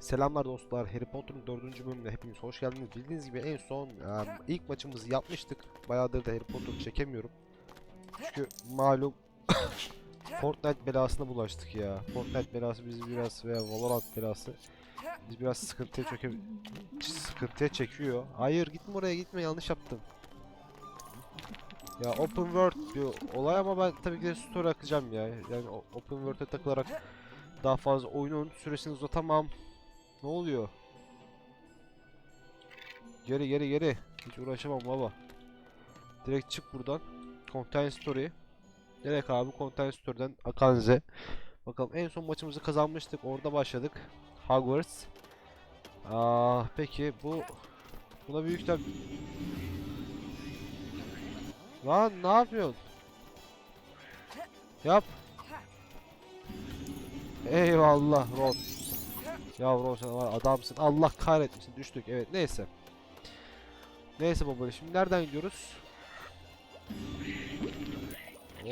Selamlar dostlar. Harry Potter'ın 4. bölümüne hepiniz hoş geldiniz. Bildiğiniz gibi en son em, ilk maçımızı yapmıştık. Bayağıdır da Harry Potter çekemiyorum. Çünkü malum Fortnite belasına bulaştık ya. Fortnite belası bizi biraz veya Valorant belası biz biraz sıkıntıya çöke sıkıntıya çekiyor. Hayır gitme oraya gitme yanlış yaptım. Ya open world diyor olay ama ben tabii ki de story akacağım ya. Yani open world'e takılarak daha fazla oyunun süresini uzatamam. Ne oluyor? Geri geri geri. Hiç uğraşamam baba. Direkt çık buradan. Content Story. Direkt abi Content Story'den Akanze. Bakalım en son maçımızı kazanmıştık. Orada başladık. Hogwarts. Aa, peki bu buna büyük ihtimal Lan ne yapıyorsun? Yap. Eyvallah Ron. Ya Ron sen var adamsın. Allah kahretmesin düştük. Evet neyse. Neyse baba şimdi nereden gidiyoruz?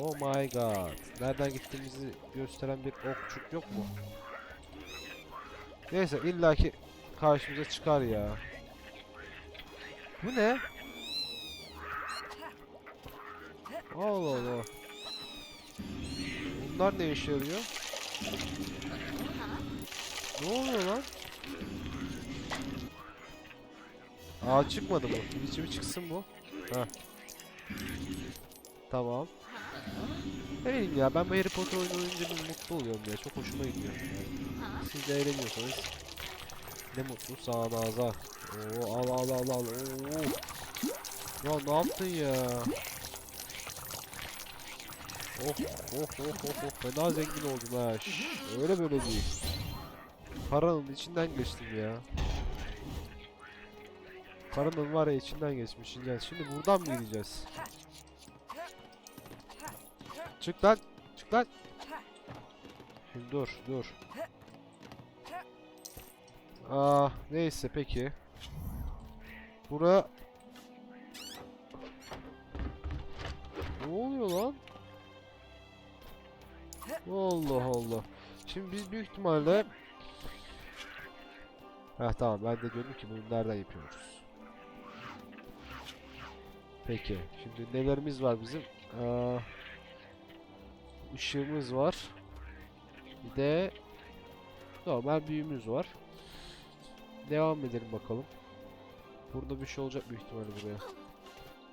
Oh my god. Nereden gittiğimizi gösteren bir okçuk yok mu? Neyse illaki karşımıza çıkar ya. Bu ne? Allah Allah. Bunlar ne işe yarıyor? Ne oluyor lan? Aa çıkmadı bu. Bir içimi çıksın bu. Heh. Tamam. Ne bileyim ya ben bu Harry Potter oyunu oynayınca bir mutlu oluyorum ya. Çok hoşuma gidiyor. Yani siz de eğleniyorsanız ne mutlu sağınıza. Oo al al al al. Oo. Ya ne yaptın ya? Oh oh oh oh oh fena zengin oldum ha. Şş, öyle böyle değil. Paranın içinden geçtim ya. Paranın var ya içinden geçmişsin ya. Şimdi buradan mı gideceğiz? Çık lan. Çık lan. Şimdi dur dur. Aa neyse peki. Bura Ne oluyor lan? Allah Allah. Şimdi biz büyük ihtimalle Heh tamam ben de diyordum ki bunu nereden yapıyoruz? Peki şimdi nelerimiz var bizim? Aa, ışığımız var. Bir de normal büyümüz var. Devam edelim bakalım. Burada bir şey olacak büyük ihtimalle buraya.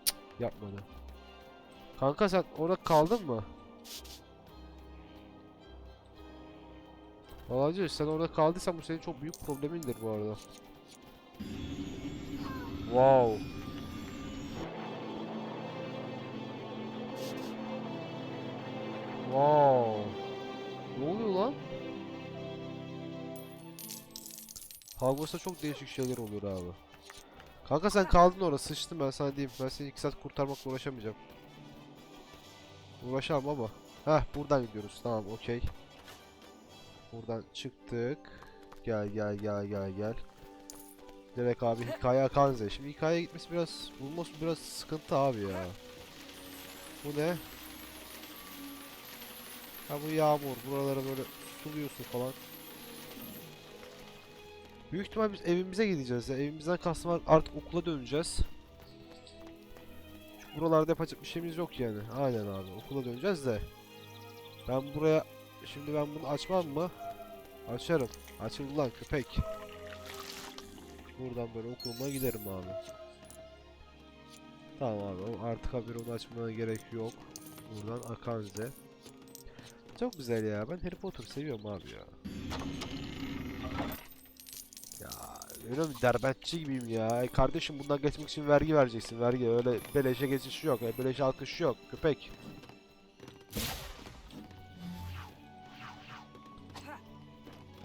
Cık, yapmadı. Kanka sen orada kaldın mı? Vallahi sen orada kaldıysan bu senin çok büyük problemindir bu arada. Wow. Wow. Ne oluyor lan? Hogwarts'ta çok değişik şeyler oluyor abi. Kanka sen kaldın orada sıçtım ben sana diyeyim. Ben seni 2 saat kurtarmakla uğraşamayacağım. Uğraşamam ama. Heh buradan gidiyoruz tamam okey. Buradan çıktık. Gel gel gel gel gel. Direkt abi hikaye Akanze. Şimdi hikayeye gitmesi biraz bulması biraz sıkıntı abi ya. Bu ne? Ha bu yağmur. Buralara böyle suluyorsun falan. Büyük ihtimal biz evimize gideceğiz ya. Evimizden kastım artık okula döneceğiz. Çünkü buralarda yapacak bir şeyimiz yok yani. Aynen abi okula döneceğiz de. Ben buraya şimdi ben bunu açmam mı? Açarım. Açıldı lan köpek. Buradan böyle okuluma giderim abi. Tamam abi artık haber onu açmana gerek yok. Buradan Akanze. Çok güzel ya. Ben Harry Potter seviyorum abi ya. Ya öyle bir derbentçi gibiyim ya. E kardeşim bundan geçmek için vergi vereceksin. Vergi öyle beleşe geçiş yok. E, beleşe alkış yok. Köpek.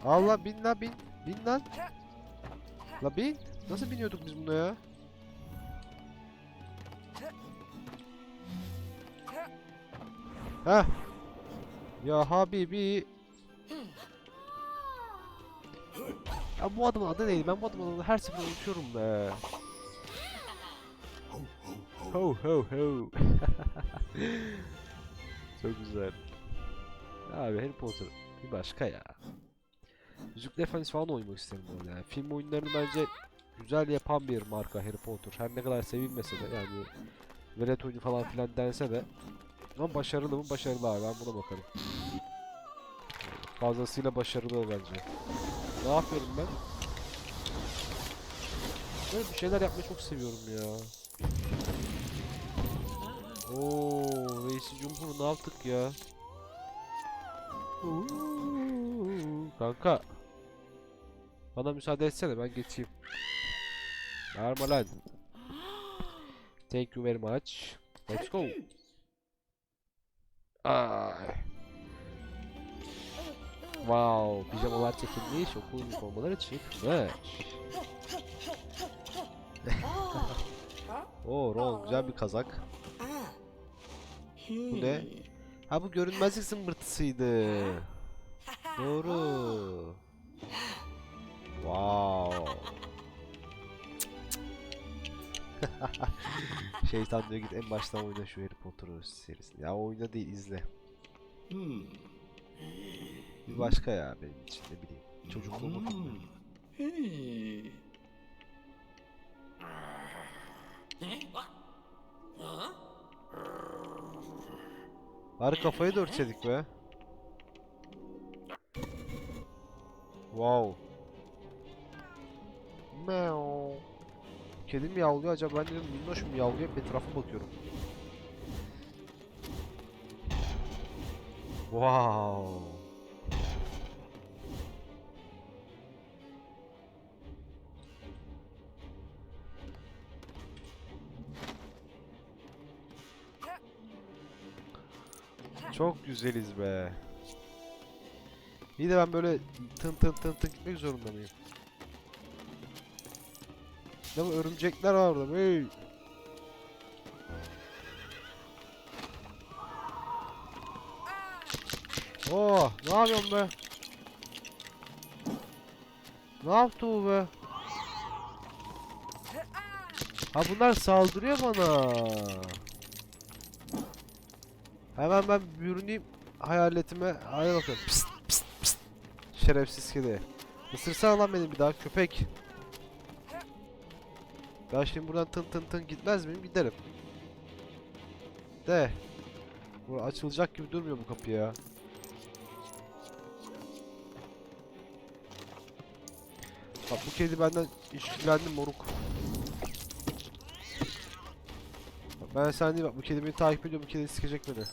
Allah bin lan bin. Bin lan. La bin. Nasıl biniyorduk biz buna ya? Heh. Ya Habibi. Ya bu adamın adı neydi? Ben bu adamın adını her seferinde unutuyorum be. Ho ho ho. Çok güzel. Abi Harry Potter bir başka ya. Yüzükler Efendisi falan oynamak isterim böyle yani. Film oyunlarını bence güzel yapan bir marka Harry Potter. Her ne kadar sevilmese de yani velet oyunu falan filan dense de ama başarılı mı? Başarılı abi. Ben buna bakarım. Fazlasıyla başarılı bence. Ne yapıyorum ben? Böyle bir şeyler yapmayı çok seviyorum ya. Oo, Reisi Cumhur ne yaptık ya? Uuu, Kanka. Bana müsaade etsene ben geçeyim. Verme lan. Thank you very much. Let's go. Ay. Wow, pijamalar çekilmiş, okul üniformaları çıkmış. Oo, Ron güzel bir kazak. Bu ne? Ha bu görünmezlik zımbırtısıydı. Doğru. Şeytan diyor git en baştan oyna şu Harry Potter serisini. Ya oyna değil izle. Bir başka ya benim için ne bileyim. Çocukluğumu katıyor. Bari kafayı da örtseydik be. Wow. Meow. Kedi mi yavluyor acaba ben dedim minnoş mu yavluyor hep etrafa bakıyorum. Wow. Çok güzeliz be. İyi de ben böyle tın tın tın tın gitmek zorunda mıyım? Ne bu örümcekler var orada. Hey. Oh, ne yapıyorsun be? Ne yaptı bu be? Ha bunlar saldırıyor bana. Hemen ben bürüneyim hayaletime. Hadi bakalım. Pist, pist, pist. Şerefsiz kedi. Isırsana lan beni bir daha köpek. Ben şimdi buradan tın tın tın gitmez miyim? Giderim. De. Bu açılacak gibi durmuyor bu kapı ya. Bak bu kedi benden işkillendi moruk. Ben sen değil bak bu kedi beni takip ediyor bu kedi sikecek beni.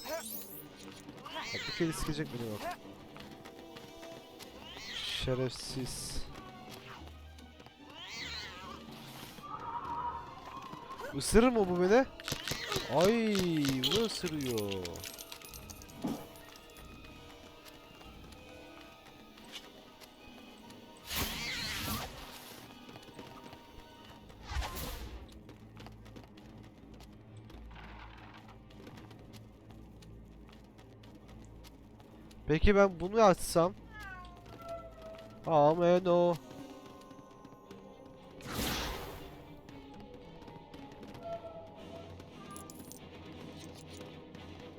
Bak bu kedi sikecek beni bak. Şerefsiz. Isırır mı bu beni? Ay, bu ısırıyor. Peki ben bunu açsam? Amen o.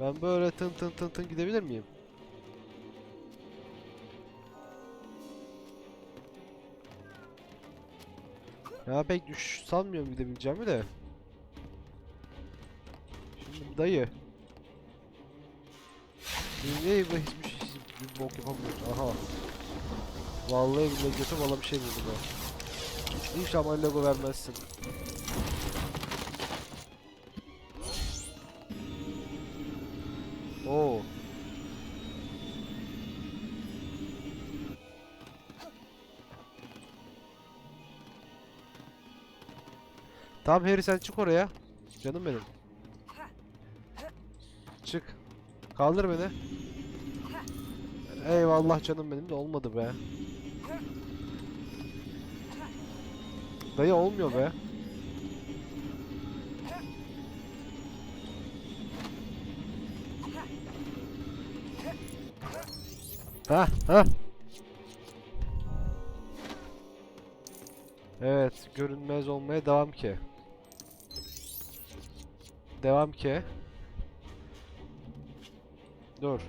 Ben böyle tın tın tın tın gidebilir miyim? Ya pek düş sanmıyorum gidebileceğimi de. Şimdi dayı. Niye bu hiçbir şey bir bok yapamıyoruz? Aha. Vallahi billahi götüm valla bir şey buldu bu. İnşallah logo vermezsin. Tamam Harry sen çık oraya. Canım benim. Çık. Kaldır beni. Eyvallah canım benim de olmadı be. Dayı olmuyor be. Ha ha. Evet, görünmez olmaya devam ki. Devam ki. Dur.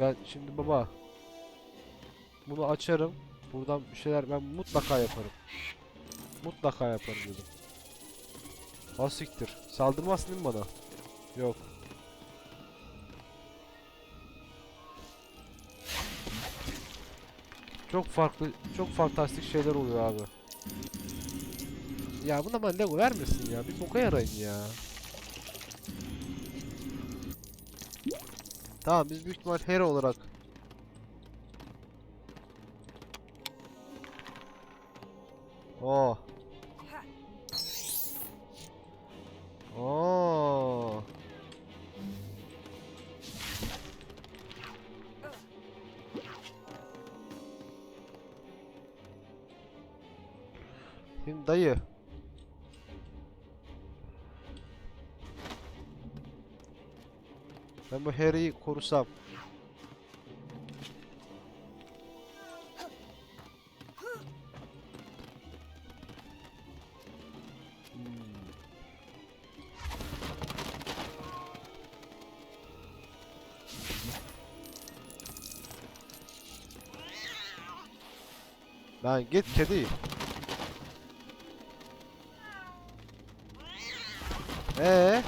Ben şimdi baba bunu açarım. Buradan bir şeyler ben mutlaka yaparım. Mutlaka yaparım dedim. Ha siktir. Saldırmazsın değil mi bana? Yok. Çok farklı, çok fantastik şeyler oluyor abi. Ya buna bana Lego vermesin ya. Bir boka yarayın ya. Tamam biz büyük ihtimal hero olarak Oh. Hmm. Lan git kedi. Ee?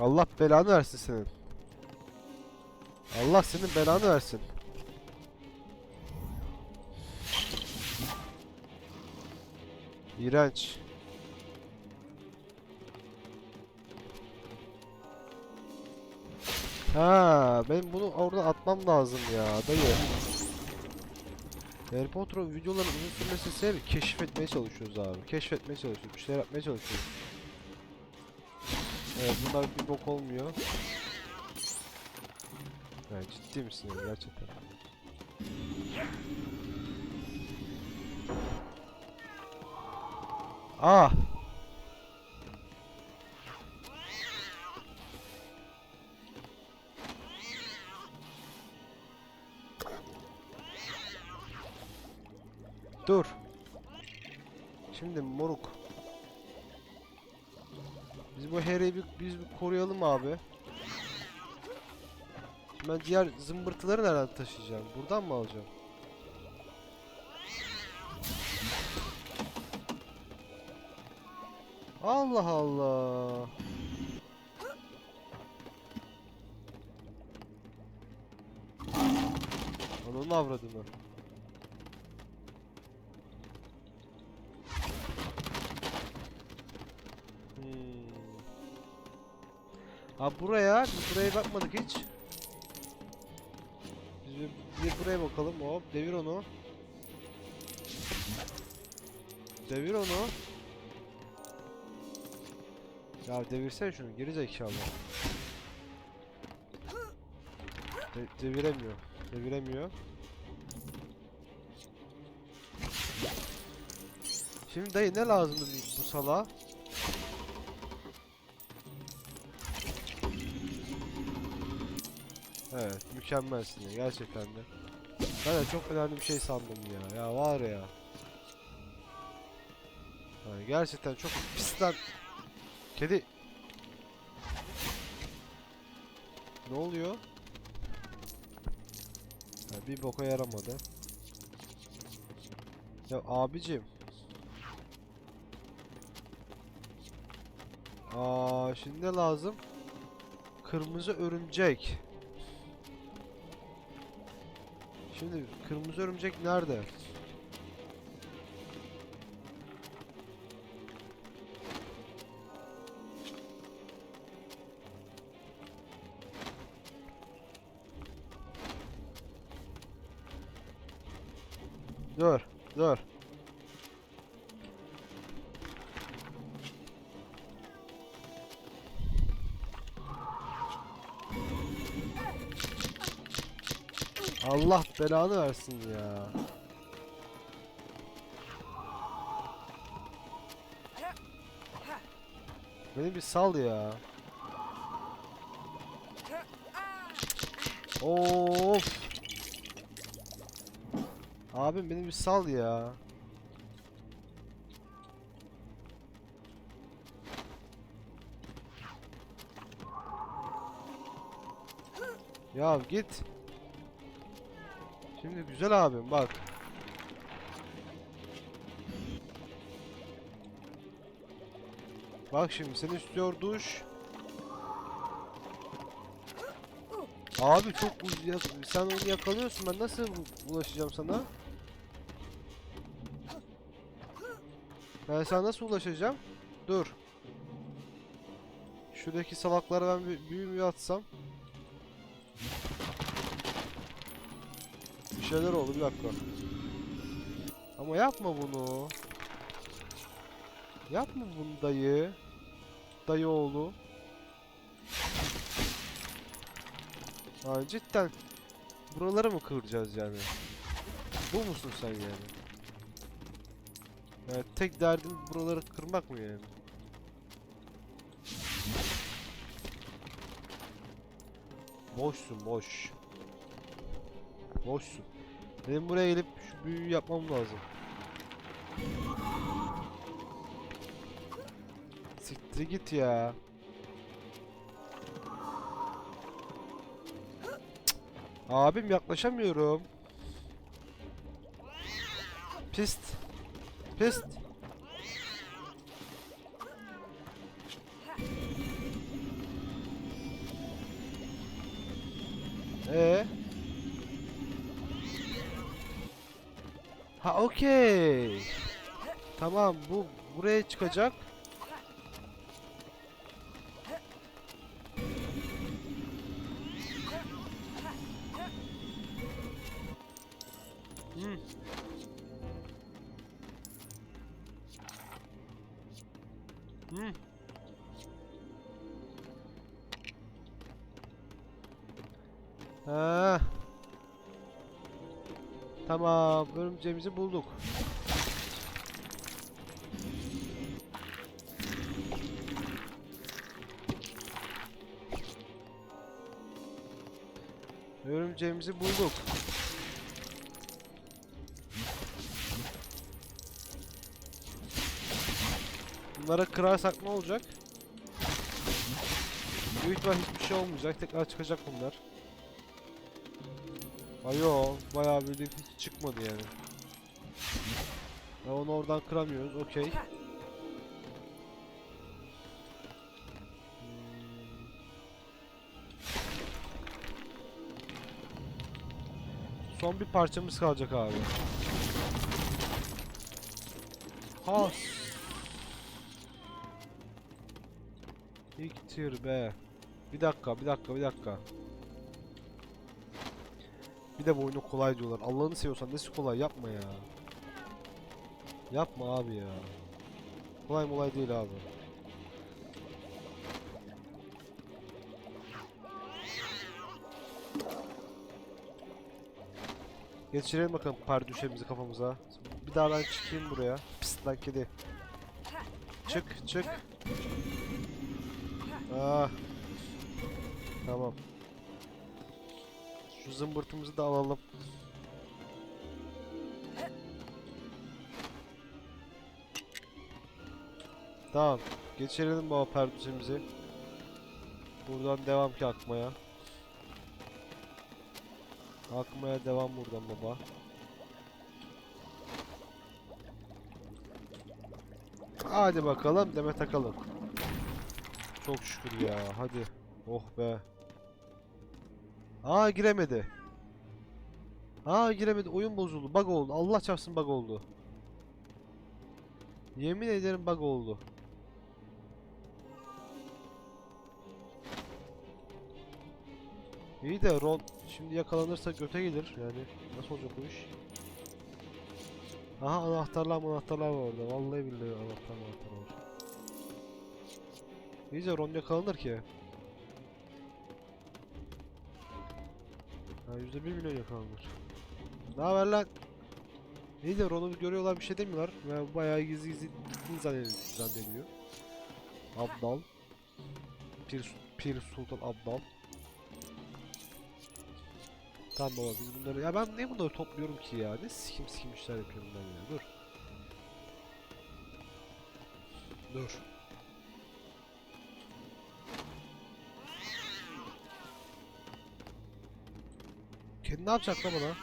Allah belanı versin senin. Allah senin belanı versin. İğrenç. Ha, ben bunu orada atmam lazım ya dayı. Harry Potter'ın videoların uzun sürmesi sebebi keşfetmeye çalışıyoruz abi. Keşfetmeye çalışıyoruz. Bir şeyler yapmaya çalışıyoruz. Evet bunlar bir bok olmuyor. Yani ciddi misin gerçekten? Ah! Dur. Şimdi moruk. Bu Harry'i bir, biz bir koruyalım abi. Ben diğer zımbırtıları nereden taşıyacağım? Buradan mı alacağım? Allah Allah. Onun avradını. Ha buraya, biz buraya bakmadık hiç. Biz bir, bir buraya bakalım. Hop, devir onu. Devir onu. Ya devirsene şunu, geri zekalı. De deviremiyor. Deviremiyor. Şimdi dayı ne lazımdı bu sala? Evet, mükemmelsin ya gerçekten de. Ben de çok önemli bir şey sandım ya. Ya var ya. Yani gerçekten çok pisten. Kedi. Ne oluyor? Ha, bir boka yaramadı. Ya abicim. Aa, şimdi ne lazım? Kırmızı örümcek. Şimdi kırmızı örümcek nerede? Dur, dur. Allah belanı versin ya. Beni bir sal ya. Of. Abim beni bir sal ya. Ya git. Şimdi güzel abim bak. Bak şimdi seni istiyor duş. Abi çok uz ya- sen onu yakalıyorsun ben nasıl ulaşacağım sana? Ben sana nasıl ulaşacağım? Dur. Şuradaki salaklara ben bir büyümü atsam. Şeyler oldu bir dakika. Ama yapma bunu. Yapma bunu dayı. Dayı oğlu. Aa, cidden buraları mı kıracağız yani? Bu musun sen yani? Yani tek derdin buraları kırmak mı yani? Boşsun boş. Boşsun. Benim buraya gelip şu büyüyü yapmam lazım. Siktir git ya. Abim yaklaşamıyorum. Pist. Pist. Ee? Okey. Tamam bu buraya çıkacak. Örümceğimizi bulduk. Örümceğimizi bulduk. Bunlara kırarsak ne olacak? Büyük ihtimal hiçbir şey olmayacak. Tekrar çıkacak bunlar. Ayo, bayağı bildiğin hiç çıkmadı yani. Ya onu oradan kıramıyoruz. Okey. Son bir parçamız kalacak abi. Has. İktir be. Bir dakika, bir dakika, bir dakika. Bir de bu oyunu kolay diyorlar. Allah'ını seviyorsan nesi kolay yapma ya. Yapma abi ya. Kolay molay değil abi. Geçirelim bakalım pardüşemizi kafamıza. Bir daha ben çıkayım buraya. Pist lan kedi. Çık çık. Ah. Tamam. Şu zımbırtımızı da alalım. Tamam. Geçirelim baba perdüşemizi. Buradan devam ki akmaya. Akmaya devam buradan baba. Hadi bakalım deme takalım. Çok şükür ya hadi. Oh be. Aa giremedi. Aa giremedi. Oyun bozuldu. Bug oldu. Allah çarpsın bug oldu. Yemin ederim bug oldu. İyi de Ron şimdi yakalanırsa göte gelir yani. Nasıl olacak bu iş? Aha anahtarlar anahtarlar var orada. Vallahi billahi anahtar anahtar var. İyice Ron yakalanır ki. Ha yüzde bir milyon yakalanır. Ne haber lan? İyi de Ron'u görüyorlar bir şey demiyorlar. Ve bayağı gizli gizli zannediyor. Abdal. Pir, Pir Sultan Abdal. Tamam baba biz bunları... Ya ben niye bunları topluyorum ki ya? Ne sikim sikim işler yapıyorum ben ya. Dur. Dur. Kendi ne yapacak lan bana?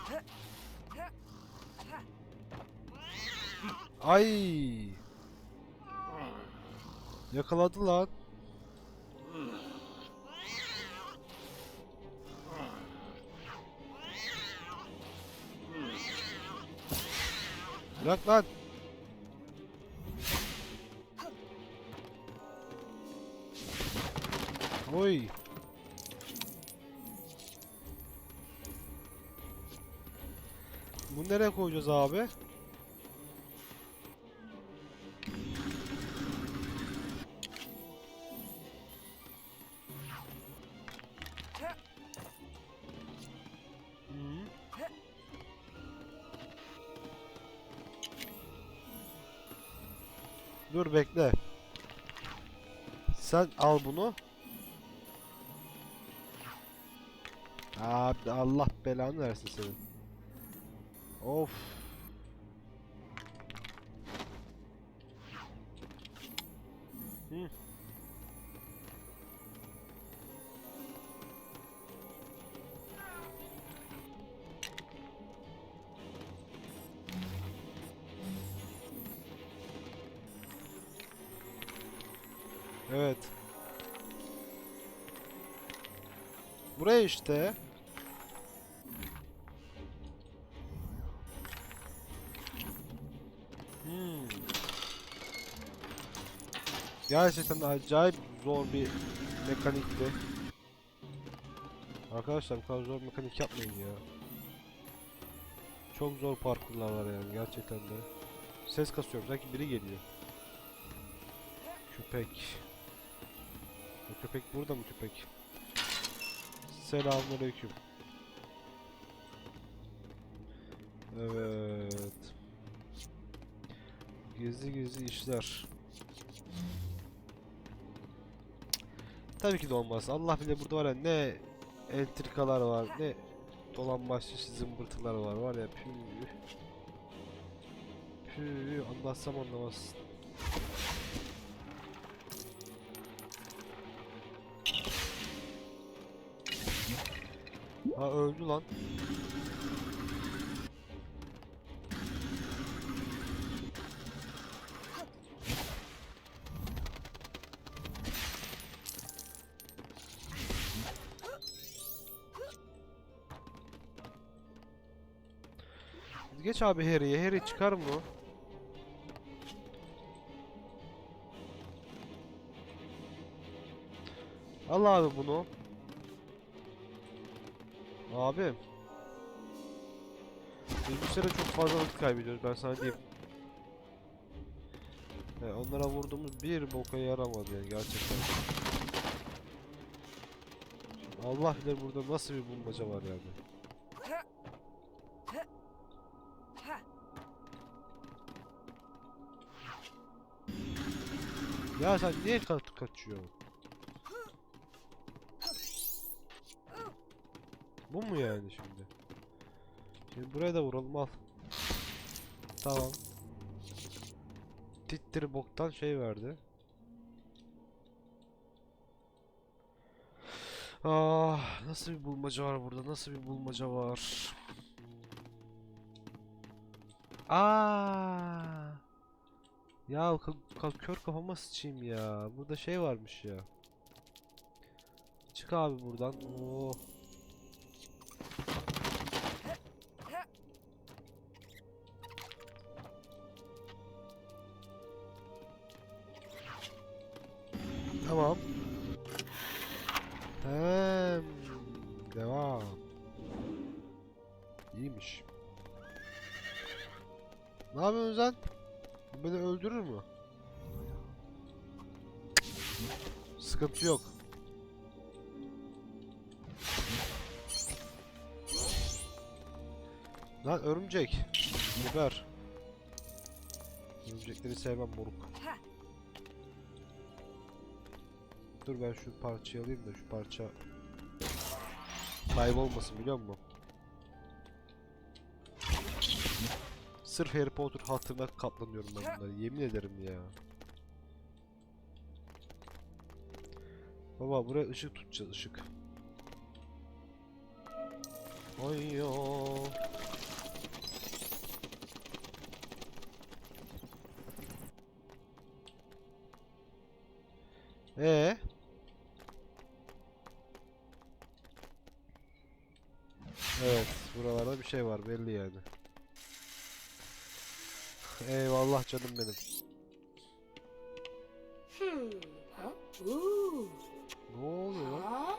Ay! Yakaladı lan. Bırak lan. Oy. Bunu nereye koyacağız abi? Bekle. Sen al bunu. Abi Allah belanı versin senin. Of. Evet. Buraya işte. Hmm. Gerçekten acayip zor bir mekanikti. Arkadaşlar bu kadar zor mekanik yapmayın ya. Çok zor parkurlar var yani gerçekten de. Ses kasıyorum sanki biri geliyor. Köpek. Köpek burada mı köpek? Selamünaleyküm. Evet. Gizli gizli işler. Tabii ki de olmaz. Allah bile burada var ya ne entrikalar var ne dolambaçlı zımbırtılar var var ya püh. Püh anlatsam anlamazsın. Ha öldü lan. Geç abi Harry'ye. Harry çıkar mı? Al abi bunu. Abi. Bu sene çok fazla vakit kaybediyoruz ben sana diyeyim. He, onlara vurduğumuz bir boka yaramadı yani gerçekten. Allah bilir burada nasıl bir bulmaca var yani. Ya sen niye ka kaçıyorsun? Bu mu yani şimdi? Şimdi buraya da vuralım al. Tamam. Tittir boktan şey verdi. Ah, nasıl bir bulmaca var burada? Nasıl bir bulmaca var? Aa! Ya ka- ka- kör kafama sıçayım ya. Burada şey varmış ya. Çık abi buradan. Oo. Tamam. Hem devam. İyiymiş. Ne yapıyorsun sen? Beni öldürür mü? Sıkıntı yok. Lan örümcek. Geber. Örümcekleri sevmem moruk. Dur ben şu parçayı alayım da şu parça kaybolmasın biliyor musun? Sırf Harry Potter hatırına katlanıyorum ben bunları yemin ederim ya. Baba buraya ışık tutacağız ışık. Oyo. Ee? Evet, buralarda bir şey var belli yani. Eyvallah canım benim. Ne oluyor lan? Huh?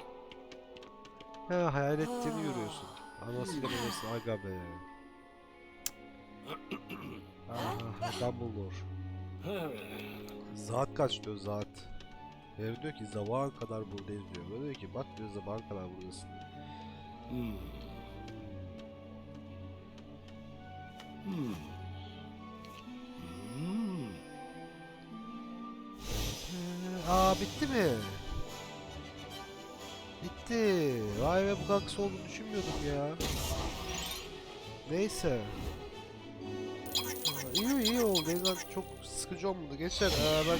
He hayaletlerini görüyorsun. Anasıyla babası aga be. Aha Dumbledore. Saat kaç diyor saat. Herif diyor ki sabahın kadar buradayız diyor. Böyle diyor ki bak diyor sabahın kadar buradasın. Hmm. Aa bitti mi? Bitti. Vay be bu kısa olduğunu düşünmüyordum ya. Neyse. Aa, İyi iyi oldu. En çok sıkıcı olmadı. Gençler ee, ben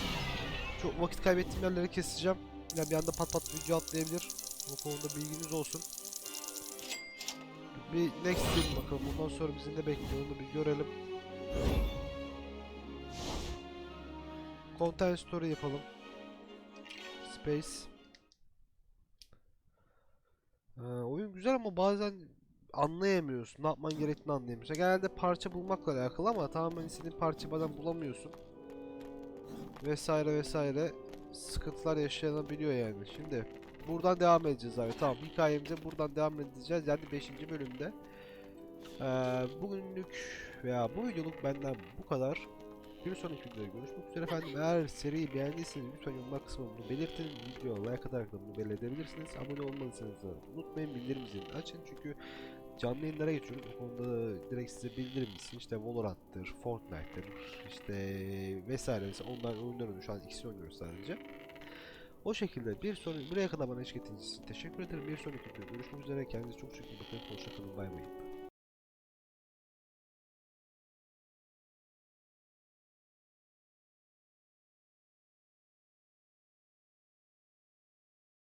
çok vakit kaybettiğim yerleri keseceğim. Yani bir anda pat pat video atlayabilir. O konuda bilginiz olsun. Bir next film bakalım. Bundan sonra bizi ne bekliyor onu bir görelim. Content story yapalım. Space. Ee, oyun güzel ama bazen anlayamıyorsun. Ne yapman gerektiğini anlayamıyorsun. Genelde parça bulmakla alakalı ama tamamen istediğin parça bazen bulamıyorsun. Vesaire vesaire sıkıntılar yaşanabiliyor yani. Şimdi buradan devam edeceğiz abi. Tamam hikayemize buradan devam edeceğiz. Yani 5. bölümde. Ee, bugünlük veya bu videoluk benden bu kadar. Bir sonraki videoda görüşmek üzere efendim. Eğer seriyi beğendiyseniz lütfen yorumlar kısmına bunu belirtin. Video like atarak da bunu belirtebilirsiniz. Abone olmanızı da unutmayın. Bildirim zilini açın çünkü canlı yayınlara geçiyoruz. O konuda direkt size bildirim gitsin. İşte Valorant'tır, Fortnite'tır, işte vesaire. Mesela onlar oyunlar oynuyor. Şu an ikisini oynuyoruz sadece. O şekilde bir sonraki buraya kadar bana eşlik ettiğiniz için teşekkür ederim. Bir sonraki videoda görüşmek üzere. Kendinize çok çok iyi bakın. Hoşçakalın. Bay bay.